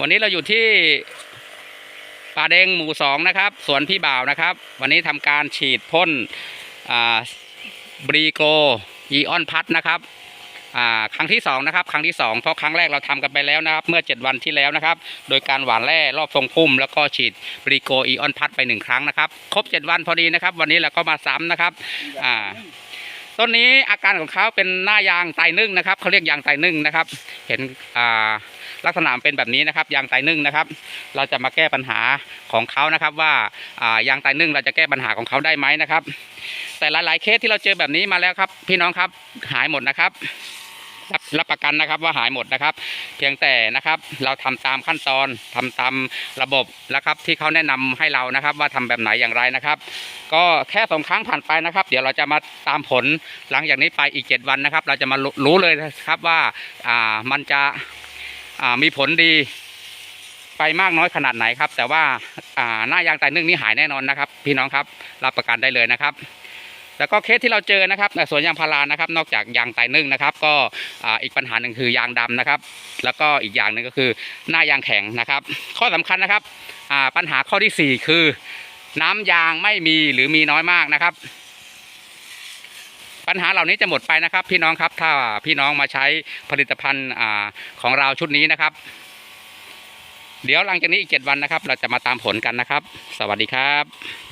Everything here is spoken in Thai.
วันนี้เราอยู่ที่ป่าเดงหมู่สองนะครับ สวนพี่บ่าวนะครับ วันนี้ทำการฉีดพ่นบรีโกอีออนพัทนะครับอ่าครั้งที่สองนะครับ ครั้งที่สองเพราะครั้งแรกเราทำกันไปแล้วนะครับ เมื่อ 7 วันที่แล้วนะครับ โดยการหว่านแร่รอบทรงพุ่ม แล้วก็ฉีดบรีโกอีออนพัทไปหนึ่งครั้งนะครับ ครบ 7 วันพอดีนะครับ วันนี้เราก็มาซ้ำนะครับอ่า ต้นนี้อาการของเขาเป็นหน้ายางไตนึ่งนะครับเขาเรียกยางไตนึ่งนะครับ เห็นอ่าลักษณะเป็นแบบนี้นะครับ ยางไตนึ่งนะครับ เราจะมาแก้ปัญหาของเขานะครับว่าอ่ายางไตนึ่งเราจะแก้ปัญหาของเขาได้ไหมนะครับ แต่หลายๆเคสที่เราเจอแบบนี้มาแล้วครับ พี่น้องครับหายหมดนะครับ รับประกันนะครับว่าหายหมดนะครับ เพียงแต่นะครับเราทำตามขั้นตอนทำตามระบบแล้วครับ ที่เขาแนะนำให้เรานะครับ ว่าทำแบบไหนอย่างไรนะครับ ก็แค่สองครั้งผ่านไปนะครับ เดี๋ยวเราจะมาตามผลหลังจากนี้ไปอีก 7 วันนะครับ เราจะมารู้เลยนะครับว่าอ่ามันจะอ่ามีผลดีไปมากน้อยขนาดไหนครับ แต่ว่าอ่าหน้ายางไตนึ่งนี่หายแน่นอนนะครับ พี่น้องครับรับประกันได้เลยนะครับ แล้วก็เคสที่เราเจอนะครับในสวนยางพารานะครับ นอกจากยางไตนึ่งนะครับ ก็อีกปัญหาหนึ่งคือยางดำนะครับ แล้วก็อีกอย่างหนึ่งก็คือหน้ายางแข็งนะครับ ข้อสำคัญนะครับปัญหาข้อที่สี่คือ น้ำยางไม่มีหรือมีน้อยมากนะครับ ปัญหาเหล่านี้จะหมดไปนะครับ พี่น้องครับถ้าพี่น้องมาใช้ผลิตภัณฑ์ของเราชุดนี้นะครับ เดี๋ยวหลังจากนี้อีกเจ็ดวันนะครับ เราจะมาตามผลกันนะครับ สวัสดีครับ